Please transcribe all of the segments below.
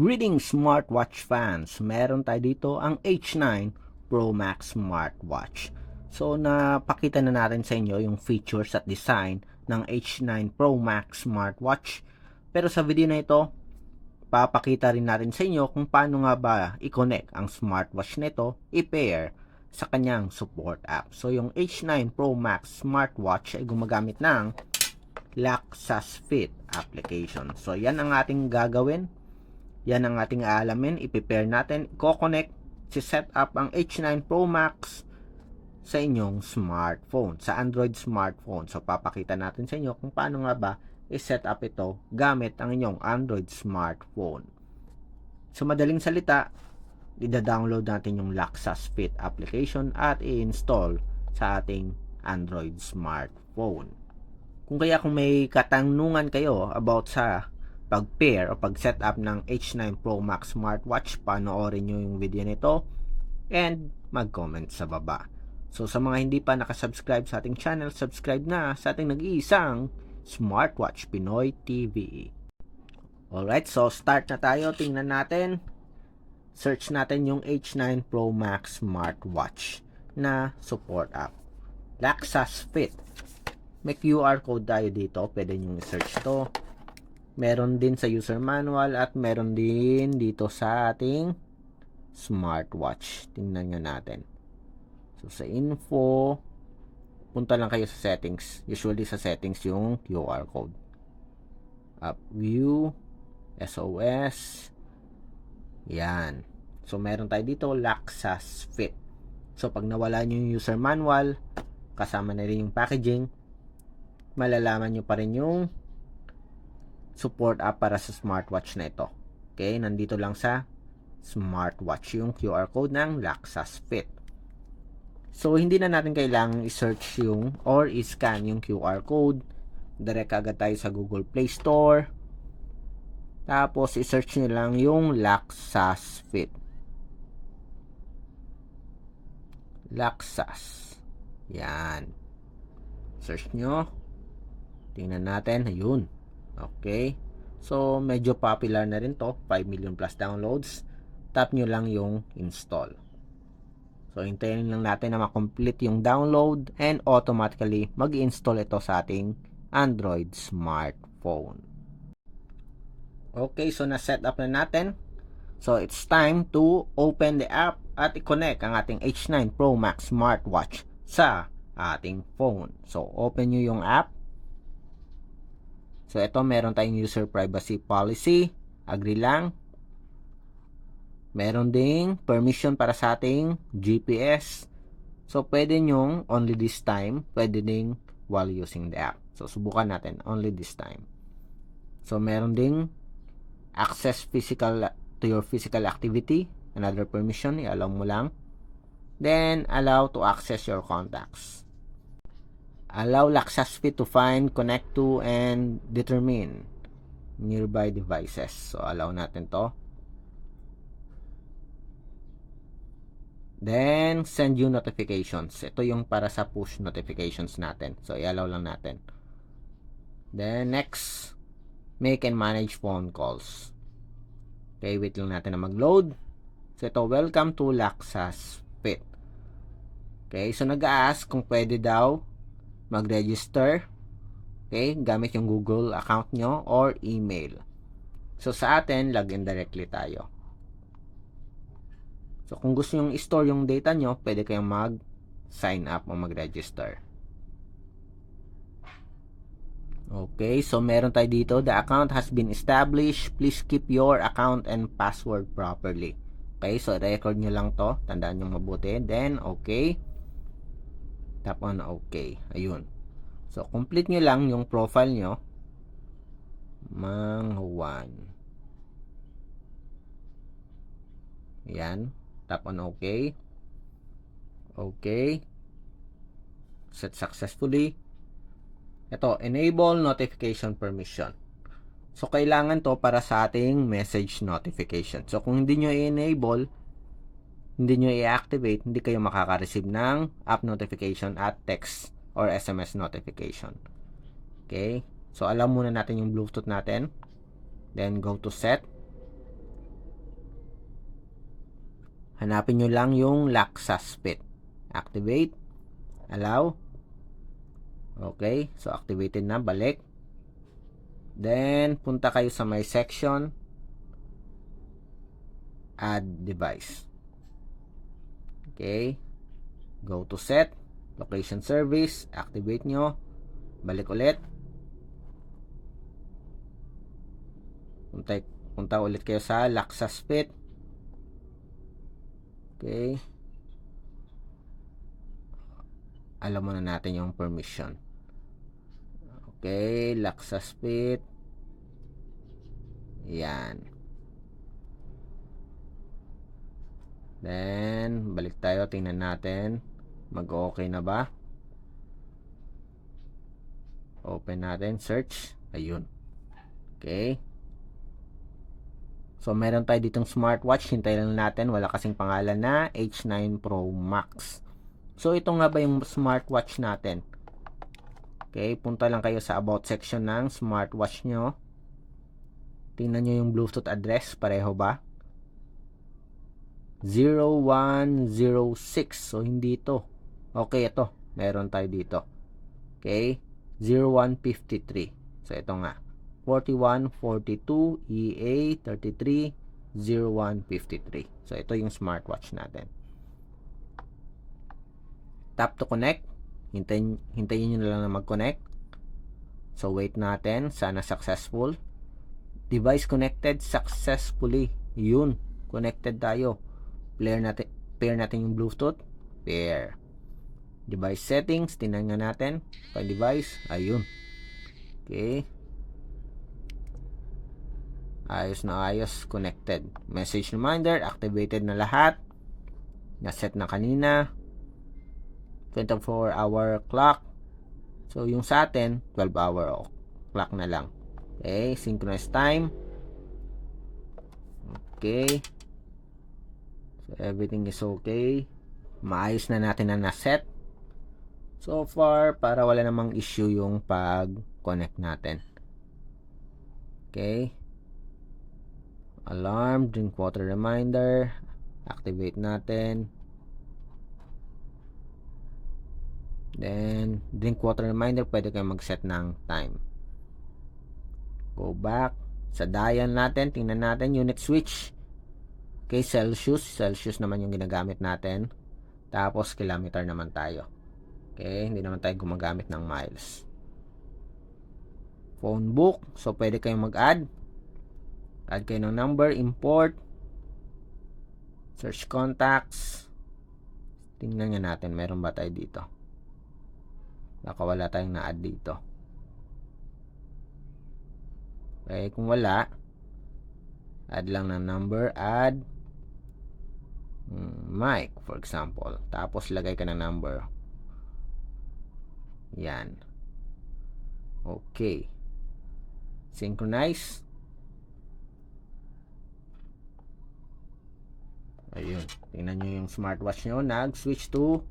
Greetings smartwatch fans! Meron tayo dito ang H9 Pro Max smartwatch. So napakita na natin sa inyo yung features at design ng H9 Pro Max smartwatch. Pero sa video na ito, papakita rin natin sa inyo kung paano nga ba i-connect ang smartwatch nito, i-pair sa kanyang support app. So yung H9 Pro Max smartwatch ay gumagamit ng Laxas Fit application. So yan ang ating gagawin yan ang ating aalamin. I-prepare natin. I-connect. Si-set up ang H9 Pro Max sa inyong smartphone. Sa Android smartphone. So, papakita natin sa inyo kung paano nga ba i-set up ito gamit ang inyong Android smartphone. Sa madaling salita, ida-download natin yung Laxas Fit application at i-install sa ating Android smartphone. Kung kaya kung may katanungan kayo about sa pag-pair o pag-set up ng H9 Pro Max smartwatch, panoorin nyo yung video nito and mag-comment sa baba. So sa mga hindi pa nakasubscribe sa ating channel, subscribe na sa ating nag-iisang Smartwatch Pinoy TV. Alright, so start na tayo. Tingnan natin. Search natin yung H9 Pro Max smartwatch na support app. Laxas Fit. May QR code tayo dito. Pwede nyo i-search to meron din sa user manual at meron din dito sa ating smartwatch. Tingnan nyo natin. So, sa info, punta lang kayo sa settings. Usually sa settings yung QR code. Up view, SOS, yan. So, meron tayo dito, Laxas Fit. So, pag nawala nyo yung user manual, kasama na rin yung packaging, malalaman nyo pa rin yung support app para sa smartwatch na ito. Okay, nandito lang sa smartwatch yung QR code ng Laxas Fit. So, hindi na natin kailangang i-search yung or i-scan yung QR code. Direct agad tayo sa Google Play Store. Tapos, i-search nyo lang yung Laxas Fit. Laxas. Yan. Search nyo. Tingnan natin. Ayun. Okay. So, medyo popular na rin to. 5 million plus downloads. Tap nyo lang yung install. So, hintayin lang natin na makomplete yung download and automatically mag-install ito sa ating Android smartphone. Okay, so na-set up na natin. So, it's time to open the app at i-connect ang ating H9 Pro Max smartwatch sa ating phone. So, open nyo yung app. So, ito meron tayong user privacy policy. Agree lang. Meron ding permission para sa ating GPS. So, pwede nyong only this time. Pwede ding while using the app. So, subukan natin only this time. So, meron ding access physical to your physical activity. Another permission, i-allow mo lang. Then, allow to access your contacts. Allow Laxasfit to find, connect to, and determine nearby devices. So, allow natin to. Then, send you notifications. Ito yung para sa push notifications natin. So, i-allow lang natin. Then, next, make and manage phone calls. Okay, wait lang natin na mag-load. So, ito, welcome to Laxas Fit. Okay, so nag-ask kung pwede daw mag-register okay, gamit yung Google account nyo or email. So, sa atin, login directly tayo. So, kung gusto nyo i-store yung data nyo, pwede kayong mag-sign up o mag-register. Okay, so meron tayo dito, the account has been established. Please keep your account and password properly. Okay, so record nyo lang to. Tandaan nyo mabuti. Then, okay. Tap on OK. Ayun. So, complete nyo lang yung profile nyo. Mang Juan. Yan. Tap on OK. OK. Set successfully. Ito, enable notification permission. So, kailangan to para sa ating message notification. So, kung hindi nyo i-enable, hindi nyo i-activate, hindi kayo makaka-receive ng app notification at text or SMS notification. Okay? So, alam muna natin yung Bluetooth natin. Then, go to set. hanapin nyo lang yung lock suspect. Activate. Allow. Okay, so activated na, balik. Then, punta kayo sa my section. Add device. Okay. Go to set. Location service. Activate nyo. Balik ulit. Punta, punta ulit kayo sa lock suspect. Okay. Alam mo na natin yung permission. Okay, lock suspect. Yan. Then, balik tayo, tingnan natin. Mag-okay na ba? Open natin, search. Ayun. Okay. So, meron tayo ditong smartwatch. Hintay lang natin. Wala kasing pangalan na H9 Pro Max. So, ito nga ba yung smartwatch natin? Okay, punta lang kayo sa about section ng smartwatch nyo. Tingnan nyo yung Bluetooth address. Pareho ba? 0106. So, hindi ito. Okay, ito. Meron tayo dito. Okay. 0153. So, ito nga. 4142 EA 33 0153. So, ito yung smartwatch natin. Tap to connect. Hintayin, hintayin nyo na lang na mag-connect. So, wait natin. Sana successful. Device connected successfully. Yun. Connected tayo. Pair natin, pair natin yung Bluetooth. Pair. Device settings. Tingnan nga natin. Pa device. Ayun. Okay. Ayos na ayos. Connected. Message reminder. Activated na lahat. Naset na kanina. 24 hour clock. So, yung sa atin, 12 hour clock na lang. Okay, synchronous time. Okay. Everything is okay. Maayos na natin na naset. So far, para wala namang issue yung pag-connect natin. Okay. Alarm, drink water reminder. Activate natin. Then, drink water reminder, pwede kayo mag-set ng time. Go back. Sa dial natin, tingnan natin, unit switch. Okay, Celsius. Celsius naman yung ginagamit natin. Tapos, kilometer naman tayo. Okay, hindi naman tayo gumagamit ng miles. Phone book. So, pwede kayong mag-add. Add kayo ng number, import. Search contacts. Tingnan nga natin, meron ba tayo dito. Baka wala tayong na-add dito. Okay, kung wala, add lang ng number, add mic, for example. Tapos, lagay ka ng number. Yan. Okay. Synchronize. Ayun. Tingnan nyo yung smartwatch nyo. Nag-switch to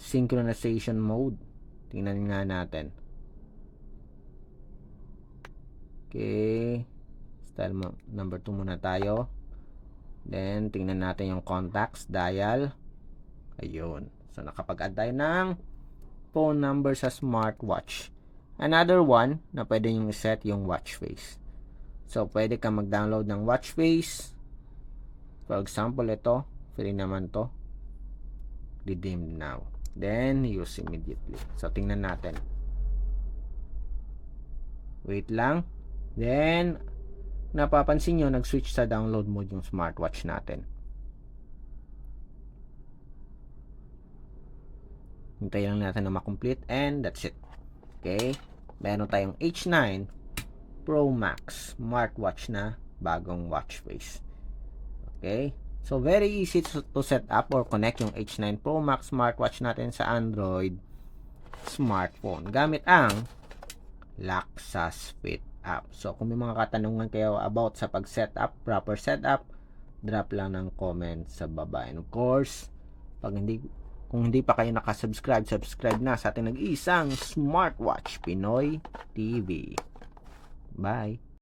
synchronization mode. Tingnan nga natin. Okay. Style number 2 muna tayo. Then, tingnan natin yung contacts, dial. Ayun. So, nakapag-add tayo ng phone number sa smartwatch. Another one na pwede nyo set yung watch face. So, pwede ka mag-download ng watch face. For example, ito. Free naman to. Redeem now. Then, use immediately. So, tingnan natin. Wait lang. Then, napapansin nyo, nag-switch sa download mode yung smartwatch natin. Hintayin lang natin na makomplete and that's it. Okay? Meron tayong H9 Pro Max smartwatch na bagong watch face. Okay? So, very easy to, to set up or connect yung H9 Pro Max smartwatch natin sa Android smartphone gamit ang Laxas Fit app. So, kung may mga katanungan kayo about sa pag-setup, proper setup, drop lang ng comment sa baba. And of course, pag hindi kung hindi pa kayo nakasubscribe, subscribe na sa ating nag-iisang smartwatch Pinoy TV. Bye!